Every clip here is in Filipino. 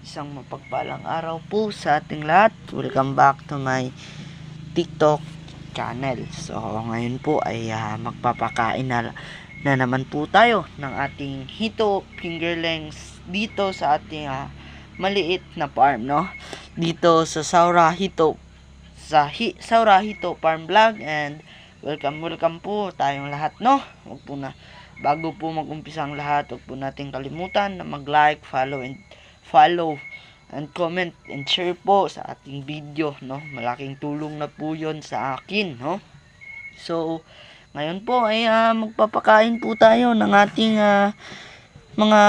Isang mapagpalang araw po sa ating lahat. Welcome back to my TikTok channel. So, ngayon po ay ah, magpapakain na, na naman po tayo ng ating hito fingerlings dito sa ating ah, maliit na farm, no? Dito sa Saura Hito sa Hi, Saura Hito Farm Vlog and welcome welcome po tayong lahat, no? Huwag po na bago po mag-umpisa ang lahat, huwag po nating kalimutan na mag-like, follow and follow and comment and share po sa ating video, no? Malaking tulong na po 'yon sa akin, no? So, ngayon po ay ah, magpapakain po tayo ng ating ah, mga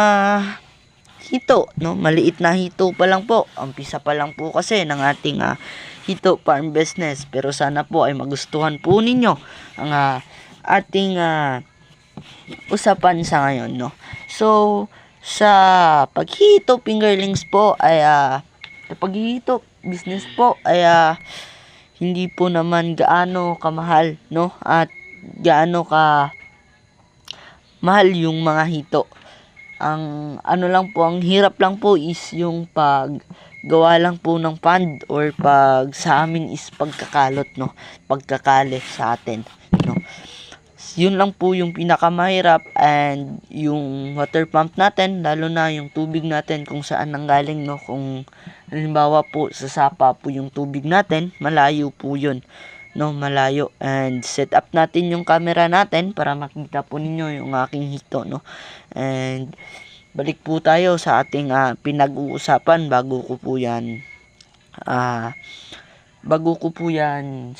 hito, no? Maliit na hito pa lang po. Umpisa pa lang po kasi ng ating ah, hito farm business. Pero sana po ay magustuhan po ninyo ang ah, ating ah, usapan sa ngayon, no? So, sa paghihito fingerlings po ay ah, sa paghihito business po ay ah, hindi po naman gaano kamahal, no? At gaano ka mahal yung mga hito. Ang ano lang po, ang hirap lang po is yung pag gawa lang po ng fund or pag sa amin is pagkakalot, no? Pagkakali sa atin, no? Yun lang po yung pinakamahirap and yung water pump natin, lalo na yung tubig natin kung saan nanggaling, no? Kung halimbawa po sa sapa po yung tubig natin, malayo po yun no? Malayo. And set up natin yung camera natin para makita po ninyo yung aking hito no? And balik po tayo sa ating ah, pinag-uusapan bago ko po yan ah bago ko po yan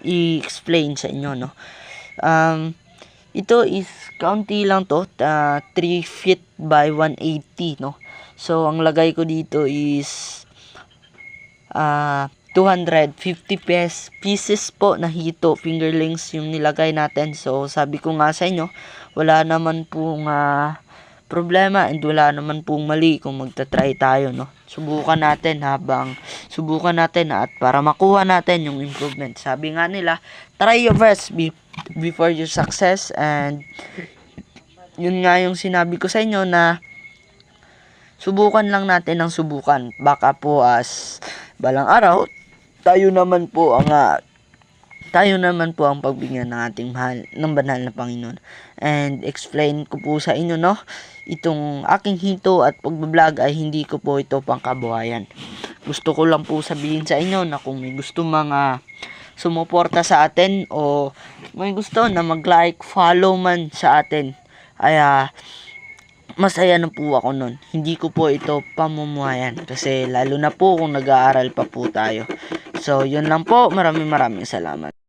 i-explain sa inyo no um ito is county lang to ah, 3 feet by 180 no so ang lagay ko dito is ah 250 pes, pieces po na hito fingerlings yung nilagay natin. So, sabi ko nga sa inyo, wala naman pong ah, problema and wala naman pong mali kung magta-try tayo, no? Subukan natin habang subukan natin at para makuha natin yung improvement. Sabi nga nila, try your best be- before your success and yun nga yung sinabi ko sa inyo na subukan lang natin ang subukan. Baka po as balang araw, tayo naman po ang ah, tayo naman po ang pagbigyan ng ating mahal ng banal na Panginoon. And explain ko po sa inyo, no? Itong aking hito at pagbablog ay hindi ko po ito pangkabuhayan. Gusto ko lang po sabihin sa inyo na kung may gusto mga sumuporta sa atin o may gusto na mag-like, follow man sa atin, ay ah, masaya na po ako nun. Hindi ko po ito pamumuhayan kasi lalo na po kung nag-aaral pa po tayo. So, yun lang po. Maraming maraming salamat.